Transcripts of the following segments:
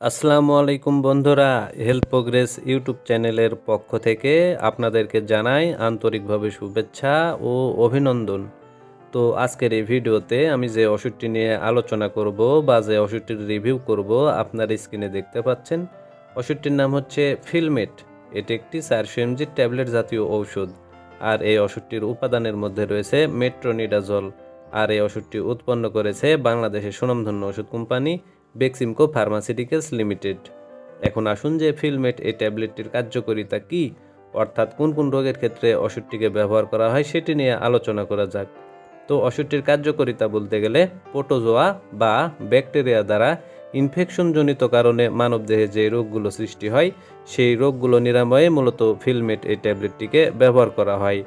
আসসালামু আলাইকুম বন্ধুরা হেলথ প্রোগ্রেস ইউটিউব চ্যানেলের পক্ষ থেকে আপনাদেরকে জানাই আন্তরিকভাবে শুভেচ্ছা ও অভিনন্দন। তো আজকের এই ভিডিওতে আমি যে ওষুধটি নিয়ে আলোচনা করব বা যে ওষুধটির রিভিউ করব আপনার স্ক্রিনে দেখতে পাচ্ছেন, ওষুধটির নাম হচ্ছে ফিলমেট এটি একটি চারশো এমজি ট্যাবলেট জাতীয় ঔষধ। আর এই ওষুধটির উপাদানের মধ্যে রয়েছে মেট্রোনিডাজল আর এই ওষুধটি উৎপন্ন করেছে বাংলাদেশের সুনামধন্য ওষুধ কোম্পানি বেক্সিমকো ফার্মাসিউটিক্যালস লিমিটেড এখন আসুন যে ফিলমেট এই ট্যাবলেটটির কার্যকারিতা কি, অর্থাৎ কোন কোন রোগের ক্ষেত্রে ওষুধটিকে ব্যবহার করা হয় সেটি নিয়ে আলোচনা করা যাক। তো ওষুধটির কার্যকারিতা বলতে গেলে পোটোজোয়া বা ব্যাকটেরিয়া দ্বারা ইনফেকশনজনিত কারণে মানবদেহে যে রোগগুলো সৃষ্টি হয়, সেই রোগগুলো নিরাময়ে মূলত ফিলমেট এই ট্যাবলেটটিকে ব্যবহার করা হয়।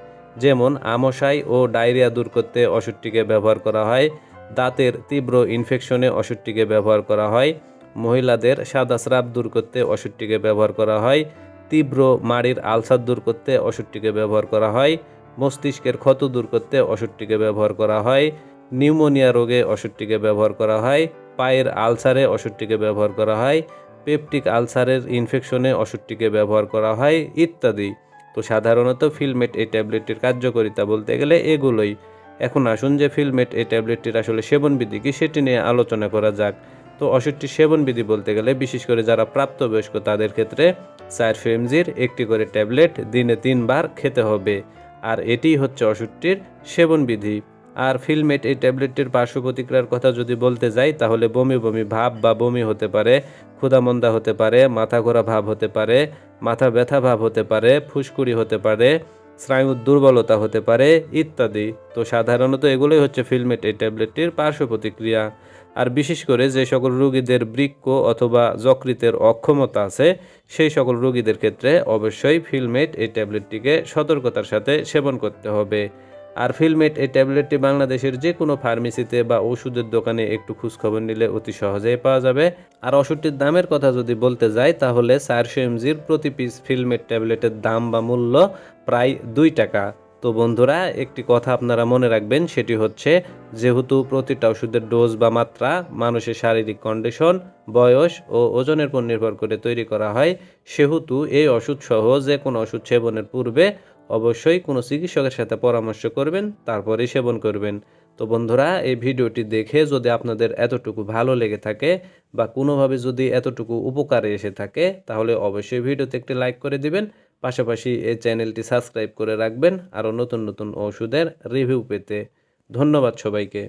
যেমন আমশাই ও ডায়রিয়া দূর করতে ওষুধটিকে ব্যবহার করা হয় দাঁতের তীব্র ইনফেকশনে ওষুধটিকে ব্যবহার করা হয়। মহিলাদের সাদা স্রাব দূর করতে ওষুধটিকে ব্যবহার করা হয়। তীব্র মাড়ির আলসার দূর করতে ওষুধটিকে ব্যবহার করা হয়। মস্তিষ্কের ক্ষত দূর করতে ওষুধটিকে ব্যবহার করা হয়। নিউমোনিয়া রোগে ওষুধটিকে ব্যবহার করা হয়। পায়ের আলসারে ওষুধটিকে ব্যবহার করা হয়। পেপটিক আলসারের ইনফেকশনে ওষুধটিকে ব্যবহার করা হয়, ইত্যাদি। তো সাধারণত ফিলমেট এই ট্যাবলেটটির কার্যকারিতা বলতে গেলে এগুলোই। এখন আসুন যে ফিলমেট এই ট্যাবলেটটির আসলে সেবনবিধি কি সেটি নিয়ে আলোচনা করা যাক। তো ওষুধটির সেবনবিধি বলতে গেলে বিশেষ করে যারা প্রাপ্তবয়স্ক তাদের ক্ষেত্রে চার এমজির একটি করে ট্যাবলেট দিনে তিনবার খেতে হবে। আর এটিই হচ্ছে ওষুধটির সেবনবিধি। আর ফিলমেট এই ট্যাবলেটটির পার্শ্ব প্রতিক্রিয়ার কথা যদি বলতে যাই, তাহলে বমি বমি ভাব বা বমি হতে পারে, ক্ষুধামন্দা হতে পারে মাথা ঘোরা ভাব হতে পারে, মাথা ব্যথা ভাব হতে পারে, ফুসকুড়ি হতে পারে স্নায়ুর দুর্বলতা হতে পারে, ইত্যাদি। তো সাধারণত এগুলোই হচ্ছে ফিলমেট, এই ট্যাবলেটটির পার্শ্ব প্রতিক্রিয়া। আর বিশেষ করে যে সকল রোগীদের বৃক্ক অথবা যকৃতের অক্ষমতা আছে, সেই সকল রোগীদের ক্ষেত্রে অবশ্যই ফিলমেট এই ট্যাবলেটটিকে সতর্কতার সাথে সেবন করতে হবে। আর ফিলমেট এই ট্যাবলেটটি বাংলাদেশের যে কোনো ফার্মেসিতে বা ওষুধের দোকানে একটু খোঁজখবর নিলে অতি সহজেই পাওয়া যাবে। আর ওষুধটির দামের কথা যদি বলতে যাই, তাহলে চারশো এমজির প্রতি পিস ফিলমেট ট্যাবলেটের দাম বা মূল্য প্রায় দুই টাকা। তো বন্ধুরা, একটি কথা আপনারা মনে রাখবেন, সেটি হচ্ছে যেহেতু প্রতিটা ওষুধের ডোজ বা মাত্রা মানুষের শারীরিক কন্ডিশন বয়স ও ওজনের উপর নির্ভর করে তৈরি করা হয়, সেহেতু এই ওষুধ সহ যে কোনো ওষুধ সেবনের পূর্বে অবশ্যই কোনো চিকিৎসকের সাথে পরামর্শ করবেন তারপরেই সেবন করবেন। তো বন্ধুরা, এই ভিডিওটি দেখে যদি আপনাদের এতটুকু ভালো লেগে থাকে বা কোনোভাবে যদি এতটুকু উপকারে এসে থাকে, তাহলে অবশ্যই ভিডিওতে একটি লাইক করে দিবেন। পাশাপাশি এই চ্যানেলটি সাবস্ক্রাইব করে রাখবেন আরও নতুন নতুন ওষুধের রিভিউ পেতে। ধন্যবাদ সবাইকে।